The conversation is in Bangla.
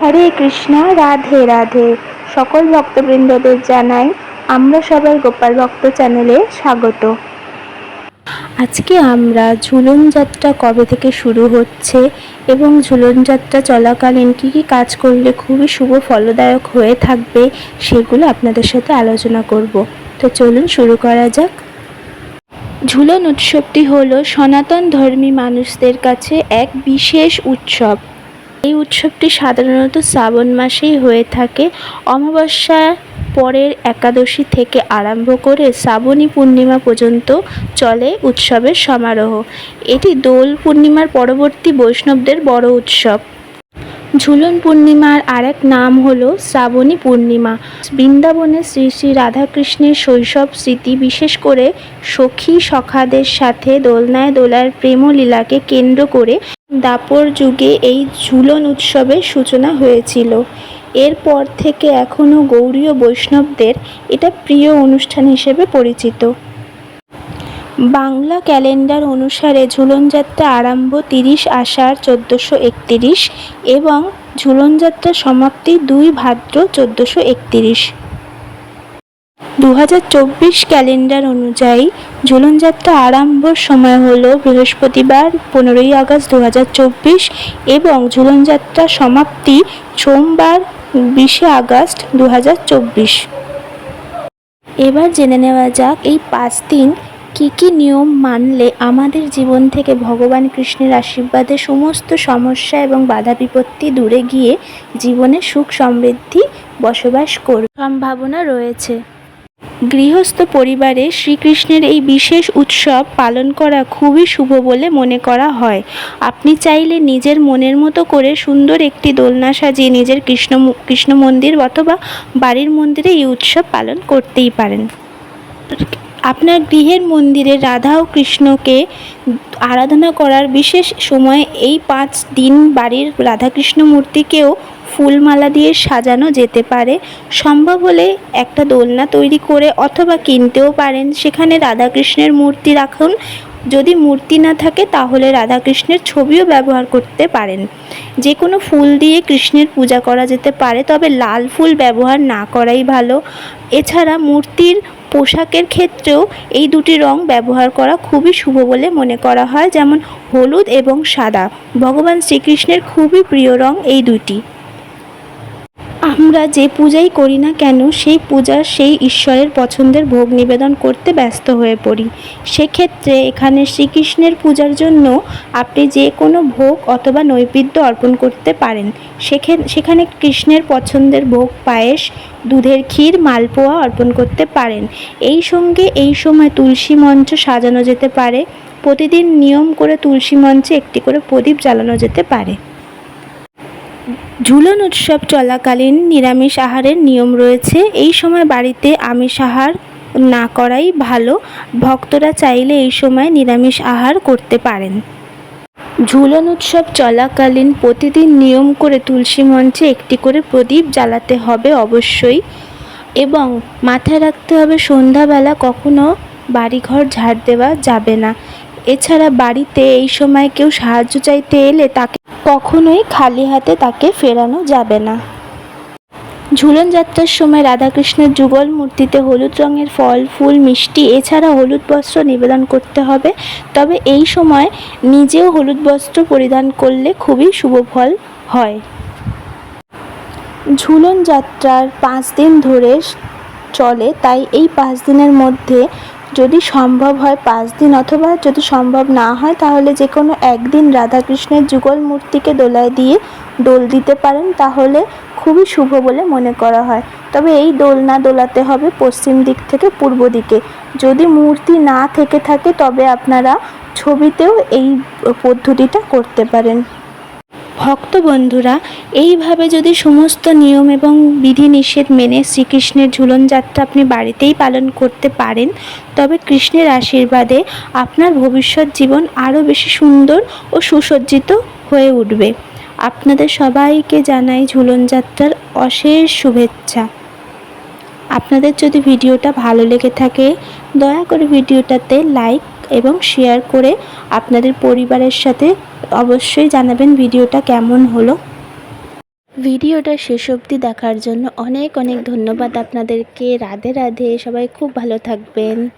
হরে কৃষ্ণ, রাধে রাধে। সকল ভক্তবৃন্দদের জানাই আমরা সবাই গোপাল ভক্ত চ্যানেলে স্বাগত। আজকে আমরা ঝুলন যাত্রা কবে থেকে শুরু হচ্ছে এবং ঝুলন যাত্রা চলাকালীন কী কী কাজ করলে খুবই শুভ ফলদায়ক হয়ে থাকবে সেগুলো আপনাদের সাথে আলোচনা করব। তো চলুন শুরু করা যাক। ঝুলন উৎসবটি হলো সনাতন ধর্মী মানুষদের কাছে এক বিশেষ উৎসব। এই উৎসবটি সাধারণত শ্রাবণ মাসেই হয়ে থাকে। অমাবস্যা পরের একাদশী থেকে আরম্ভ করে শ্রাবণী পূর্ণিমা পর্যন্ত চলে উৎসবের সমারোহ। এটি দোল পূর্ণিমার পরবর্তী বৈষ্ণবদের বড় উৎসব। ঝুলন পূর্ণিমার আরেক নাম হলো শ্রাবণী পূর্ণিমা। বৃন্দাবনে শ্রী শ্রী রাধাকৃষ্ণের শৈশব স্মৃতি বিশেষ করে সখী সখাদের সাথে দোলনায় দোলার প্রেমলীলাকে কেন্দ্র করে দাপর যুগে এই ঝুলন উৎসবের সূচনা হয়েছিল। এরপর থেকে এখনও গৌড়ীয় বৈষ্ণবদের এটা প্রিয় অনুষ্ঠান হিসেবে পরিচিত। বাংলা ক্যালেন্ডার অনুসারে ঝুলনযাত্রা আরম্ভ তিরিশ আষাঢ় চোদ্দোশো একতিরিশ এবং ঝুলনযাত্রা সমাপ্তি দুই ভাদ্র চোদ্দোশো একতিরিশ। দু হাজার চব্বিশ ক্যালেন্ডার অনুযায়ী ঝুলনযাত্রা আরম্ভর সময় হল বৃহস্পতিবার, পনেরোই আগস্ট দু হাজার চব্বিশ এবং ঝুলনযাত্রা সমাপ্তি সোমবার বিশে আগস্ট দু হাজার চব্বিশ। এবার জেনে নেওয়া যাক এই পাঁচ দিন কী কী নিয়ম মানলে আমাদের জীবন থেকে ভগবান কৃষ্ণের আশীর্বাদে সমস্ত সমস্যা এবং বাধা বিপত্তি দূরে গিয়ে জীবনে সুখ সমৃদ্ধি বসবাস কর সম্ভাবনা রয়েছে। গৃহস্থ পরিবারে শ্রীকৃষ্ণের এই বিশেষ উৎসব পালন করা খুবই শুভ বলে মনে করা হয়। আপনি চাইলে নিজের মনের মতো করে সুন্দর একটি দোলনা সাজিয়ে নিজের কৃষ্ণ কৃষ্ণ মন্দির অথবা বাড়ির মন্দিরে এই উৎসব পালন করতেই পারেন। আপনার গৃহের মন্দিরে রাধা ও কৃষ্ণকে আরাধনা করার বিশেষ সময় এই পাঁচ দিন বাড়ির রাধাকৃষ্ণ মূর্তিকেও ফুলমালা দিয়ে সাজানো যেতে পারে। সম্ভব হলে একটা দোলনা তৈরি করে অথবা কিনতেও পারেন। সেখানে রাধাকৃষ্ণের মূর্তি রাখুন। যদি মূর্তি না থাকে, তাহলে রাধাকৃষ্ণের ছবিও ব্যবহার করতে পারেন। যে কোনো ফুল দিয়ে কৃষ্ণের পূজা করা যেতে পারে, তবে লাল ফুল ব্যবহার না করাই ভালো। এছাড়া মূর্তির পোশাকের ক্ষেত্রেও এই দুটি রং ব্যবহার করা খুবই শুভ বলে মনে করা হয়, যেমন হলুদ এবং সাদা। ভগবান শ্রীকৃষ্ণের খুবই প্রিয় রং এই দুটি আমরা যে পূজাই করি না কেন, সেই পূজার সেই ঈশ্বরের পছন্দের ভোগ নিবেদন করতে ব্যস্ত হয়ে পড়ি। সেক্ষেত্রে এখানে শ্রীকৃষ্ণের পূজার জন্য আপনি যে কোনো ভোগ অথবা নৈবেদ্য অর্পণ করতে পারেন। সেখানে কৃষ্ণের পছন্দের ভোগ পায়েস, দুধের ক্ষীর, মালপোয়া অর্পণ করতে পারেন। এই সঙ্গে এই সময় তুলসী মঞ্চ সাজানো যেতে পারে। প্রতিদিন নিয়ম করে তুলসী মঞ্চে একটি করে প্রদীপ জ্বালানো যেতে পারে। ঝুলন উৎসব চলাকালীন নিরামিষ আহারের নিয়ম রয়েছে। এই সময় বাড়িতে আমিষ আহার না করাই ভালো। ভক্তরা চাইলে এই সময় নিরামিষ আহার করতে পারেন। ঝুলন উৎসব চলাকালীন প্রতিদিন নিয়ম করে তুলসী মঞ্চে একটি করে প্রদীপ জ্বালাতে হবে অবশ্যই। এবং মাথায় রাখতে হবে সন্ধ্যাবেলা কখনো বাড়িঘর ঝাড় দেওয়া যাবে না। এছাড়া বাড়িতে এই সময় কেউ সাহায্য চাইতে এলে তাকে কখনোই খালি হাতে তাকে ফেরানো যাবে না। ঝুলন যাত্রার সময় রাধাকৃষ্ণের যুগল মূর্তিতে হলুদ রঙের ফল, ফুল, মিষ্টি, এছাড়া হলুদ বস্ত্র নিবেদন করতে হবে। তবে এই সময় নিজেও হলুদ বস্ত্র পরিধান করলে খুবই শুভ ফল হয়। ঝুলন যাত্রার পাঁচ দিন ধরে চলে, তাই এই পাঁচ দিনের মধ্যে যদি সম্ভব হয় পাঁচ দিন অথবা যদি সম্ভব না হয়, তাহলে যে কোনো একদিন রাধাকৃষ্ণের যুগল মূর্তিকে দোলায় দিয়ে দোল দিতে পারেন, তাহলে খুবই শুভ বলে মনে করা হয়। তবে এই দোলনা দোলাতে হবে পশ্চিম দিক থেকে পূর্ব দিকে। যদি মূর্তি না থেকে থাকে, তবে আপনারা ছবিতেও এই পদ্ধতিটা করতে পারেন। ভক্ত বন্ধুরা এইভাবে যদি সমস্ত নিয়ম এবং বিধিনিষেধ মেনে শ্রীকৃষ্ণের ঝুলন যাত্রা আপনি বাড়িতেই পালন করতে পারেন, তবে কৃষ্ণের আশীর্বাদে আপনার ভবিষ্যৎ জীবন আরও বেশি সুন্দর ও সুসজ্জিত হয়ে উঠবে। আপনাদের সবাইকে জানাই ঝুলন যাত্রার অশেষ শুভেচ্ছা। আপনাদের যদি ভিডিওটা ভালো লেগে থাকে, দয়া করে ভিডিওটাতে লাইক এবং শেয়ার করে আপনাদের পরিবারের সাথে অবশ্যই জানাবেন ভিডিওটা কেমন হলো। ভিডিওটা শেষ অবধি দেখার জন্য অনেক অনেক ধন্যবাদ আপনাদেরকে। রাধে রাধে, সবাই খুব ভালো থাকবেন।